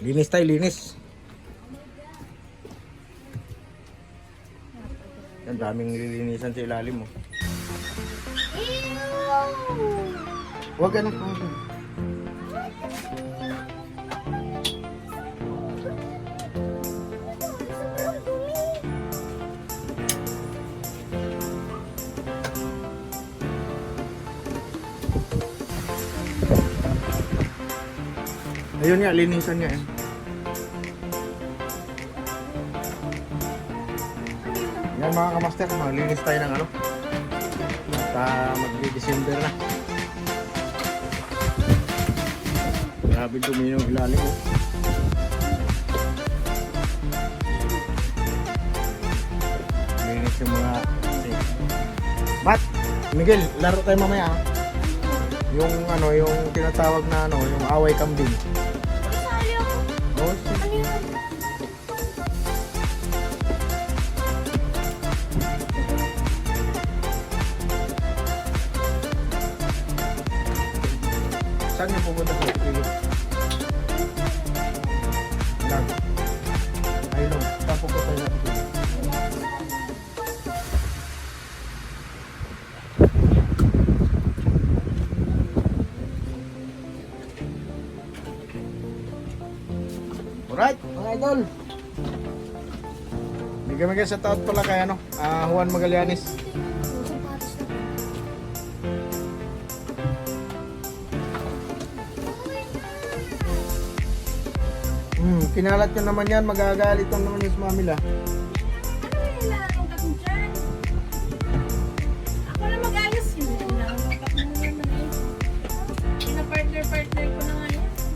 Linis tayo, linis. Ang daming nililinisan sa ilalim oh. mo. Huwag ganun po. Ayun nga, linisan nga eh. Yan mga kamaster, maglinis tayo ng ano. At uh, magdi-December na. Grabe dumi yung ilalim oh. Linis yung mga... Bat! Miguel, laro tayo mamaya ah. Yung ano, yung tinatawag na ano, yung away kambing. Saan niyo pupunta sa Pili? Lang. Ay, lang. Saan pupunta tayo natin? Pili? Alright, mga idol. Mo sa taot pala kay ano, ah, Juan Magallanes. Kinalat nyo naman yan, magagalit lang naman yung smamila. Ako na mag-ayos yun. Pina-partner-partner ko na nga sapatos.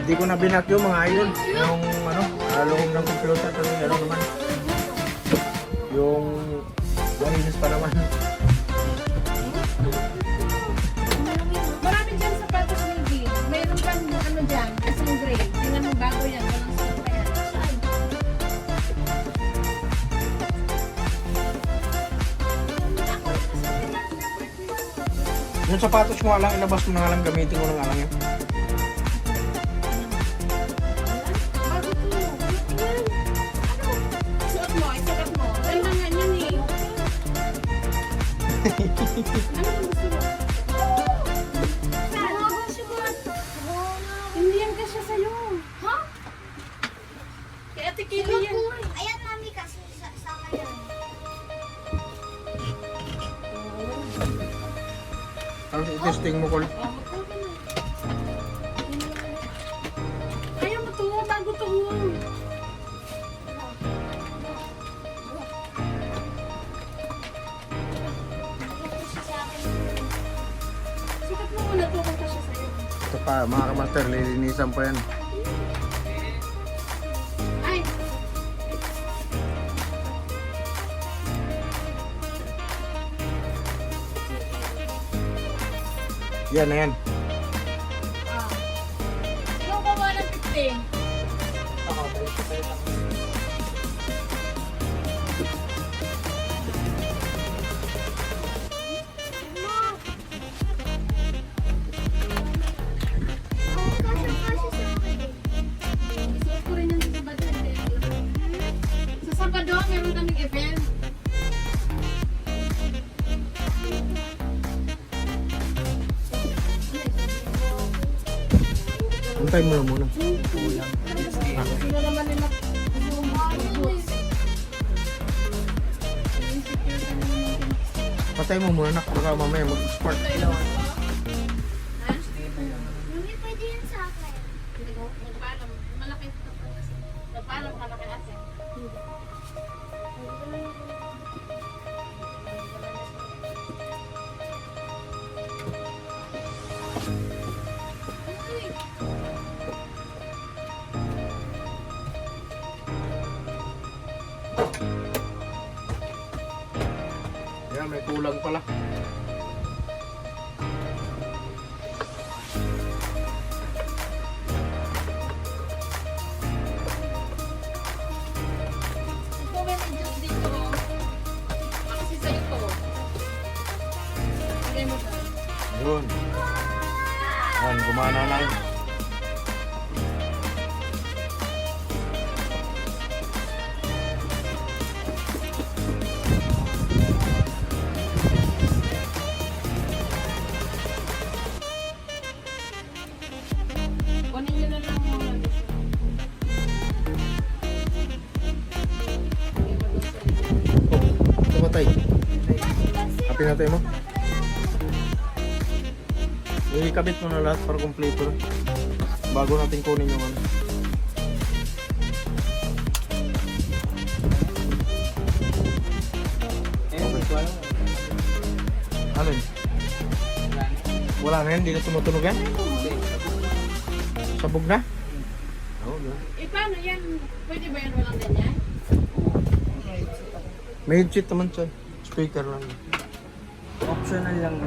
Hindi ko na binak yung mga idol. Yung ah, loob ng computer. Yung ano naman. Yung malinis pa naman. Marami dyan sapatos ni G. Mayroon kang ano dyan, isang gray. Tingnan mo bago yan, walang suot pa yan. Yung sapatos mo lang, ilabas mo na nga lang, gamitin mo na nga lang Hindi yan kasya sa'yo. Ha? Kay Ate Kili yan. Ayan, mami, sa sama yan. Tapos i-testing mo, Col. Oh, pa, mga kamaster, lilinisan pa yan. Ay! Yan na yan. Ah. Ikaw gawa ng 15. Sa Sabado, meron kaming event. Antay mo na muna. Sino naman nila? Patay mo muna, nak. Baka mamaya mag-spark. Ayan, may kulang pala. Yun. Yan, gumana na yun. Na tayo mo? Ikabit mo na lahat para kompleto na. Bago natin kunin yung ano. Ano yun? Wala na yan, hindi na tumutunog yan? Sabog na? Oo, oh, Eh, paano yan? Pwede ba yan walang ganyan? May headset naman siya. Speaker lang. Optional lang.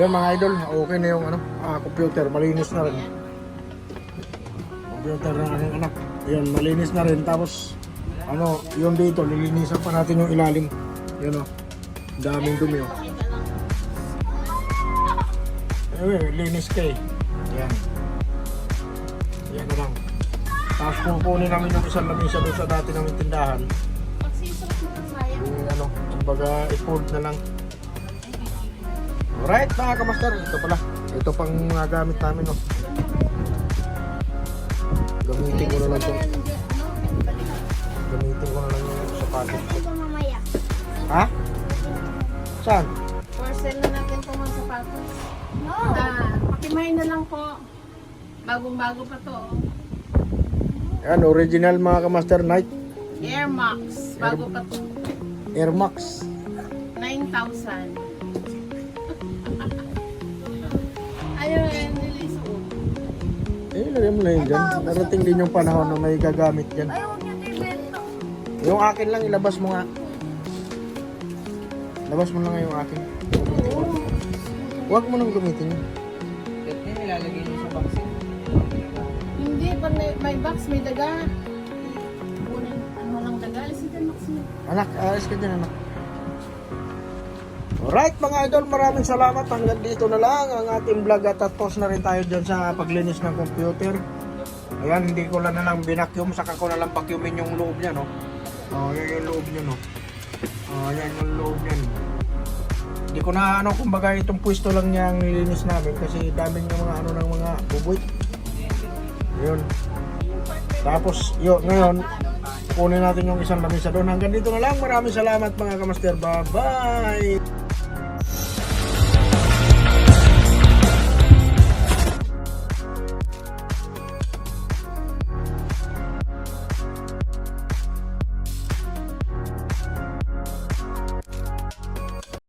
Yan mga idol, okay na yung ano, ah, computer, malinis na rin. Computer ng aking anak. Yan, malinis na rin. Tapos, ano, yung dito, lilinisan pa natin yung ilalim. Yan o. Daming dumi o. Eh, linis ka eh. Yan. Yan na lang. Tapos kukunin namin yung isang lamisa doon sa dati ng tindahan. Yung ano, kumbaga i-fold na lang. Alright mga kamaster, ito pala. Ito pang mga gamit namin no. Gamitin ko na lang itong, gamitin ko na lang yung sapatos ko. Ito mamaya. Ha? Saan? For sale na natin po mga sapatos. No. Ah, pakimahin na lang po. Bagong-bago pa to. oh. Yan, original mga kamaster Nike Air Max. Bago pa to. Air Max. 9,000. Ayaw yan niliso. Eh, lagyan mo na yun dyan. Darating din yung panahon na may gagamit dyan. Ay, huwag niyo ibento. Yung akin lang, ilabas mo nga. Labas mo lang nga yung akin. Huwag mo nang gamitin yun. At yun, nilalagay niyo sa vaccine. Hindi, pag may, may box, may daga. Anak, alis ka dyan anak. Alright mga idol, maraming salamat. Hanggang dito na lang ang ating vlog at tapos na rin tayo dyan sa paglinis ng computer. Ayan, hindi ko lang na lang binakyum, saka ko na lang vacuumin yung loob niya, no? Oh, yan yung loob niya, no? Oh, yan yung loob niya. no? Hindi ko na ano, kumbaga itong pwesto lang niya ang nilinis namin kasi daming yung mga ano ng mga buboy. Yun. Tapos, yun, ngayon, kunin natin yung isang lamisa doon. Hanggang dito na lang. Maraming salamat mga kamaster. Bye-bye!